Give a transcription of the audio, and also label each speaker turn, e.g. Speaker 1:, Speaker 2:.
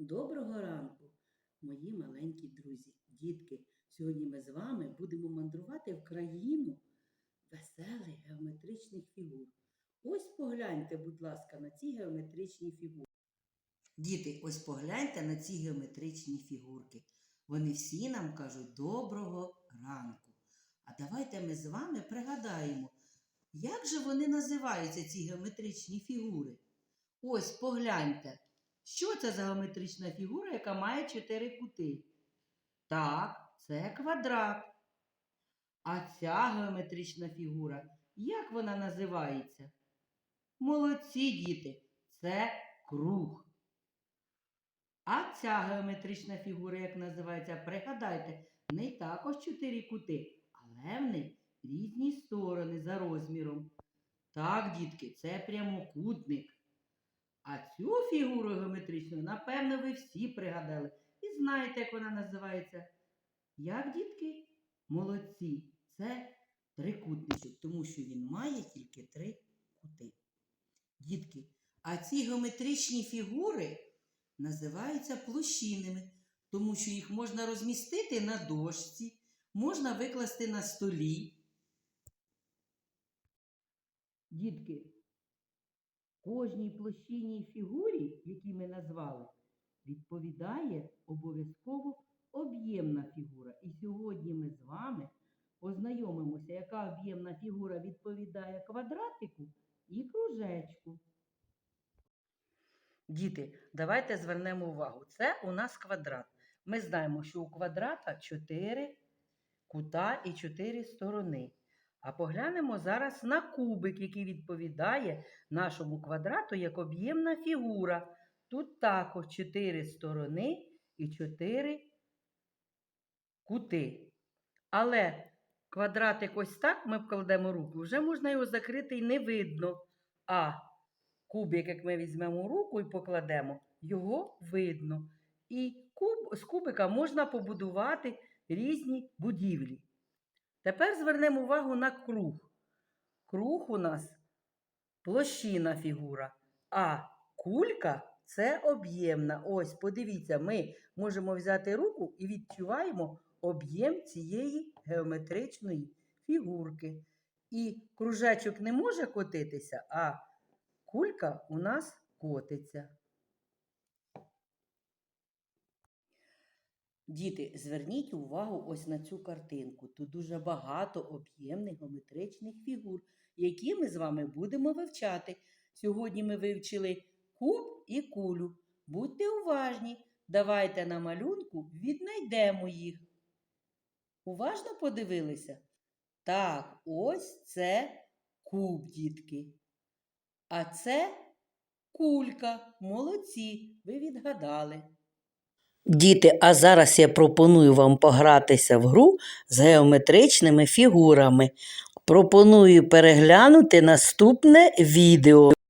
Speaker 1: Доброго ранку, мої маленькі друзі, дітки. Сьогодні ми з вами будемо мандрувати в країну веселих геометричних фігур. Ось погляньте, будь ласка, на ці геометричні фігури. Діти, ось погляньте на ці геометричні фігурки. Вони всі нам кажуть доброго ранку. А давайте ми з вами пригадаємо, як же вони називаються, ці геометричні фігури. Ось погляньте. Що це за геометрична фігура, яка має чотири кути? Так, це квадрат. А ця геометрична фігура, як вона називається? Молодці діти, це круг. А ця геометрична фігура, як називається, пригадайте, в неї також чотири кути, але в неї різні сторони за розміром. Так, дітки, це прямокутник. А цю фігуру геометричну, напевно, ви всі пригадали і знаєте, як вона називається. Як, дітки? Молодці. Це трикутничок, тому що він має тільки три кути. Дітки, а ці геометричні фігури називаються площинами, тому що їх можна розмістити на дошці, можна викласти на столі. Дітки, кожній площинній фігурі, які ми назвали, відповідає обов'язково об'ємна фігура. І сьогодні ми з вами ознайомимося, яка об'ємна фігура відповідає квадратику і кружечку. Діти, давайте звернемо увагу. Це у нас квадрат. Ми знаємо, що у квадрата 4 кута і 4 сторони. А поглянемо зараз на кубик, який відповідає нашому квадрату як об'ємна фігура. Тут також 4 сторони і 4 кути. Але квадратик ось так ми вкладемо руку, вже можна його закрити і не видно. А кубик, як ми візьмемо руку і покладемо, його видно. І куб, з кубика можна побудувати різні будівлі. Тепер звернемо увагу на круг. Круг у нас площина фігура, а кулька це об'ємна. Ось, подивіться, ми можемо взяти руку і відчуваємо об'єм цієї геометричної фігурки. І кружечок не може котитися, а кулька у нас котиться. Діти, зверніть увагу ось на цю картинку. Тут дуже багато об'ємних геометричних фігур, які ми з вами будемо вивчати. Сьогодні ми вивчили куб і кулю. Будьте уважні, давайте на малюнку віднайдемо їх. Уважно подивилися? Так, ось це куб, дітки. А це кулька. Молодці, ви відгадали. Діти, а зараз я пропоную вам погратися в гру з геометричними фігурами. Пропоную переглянути наступне відео.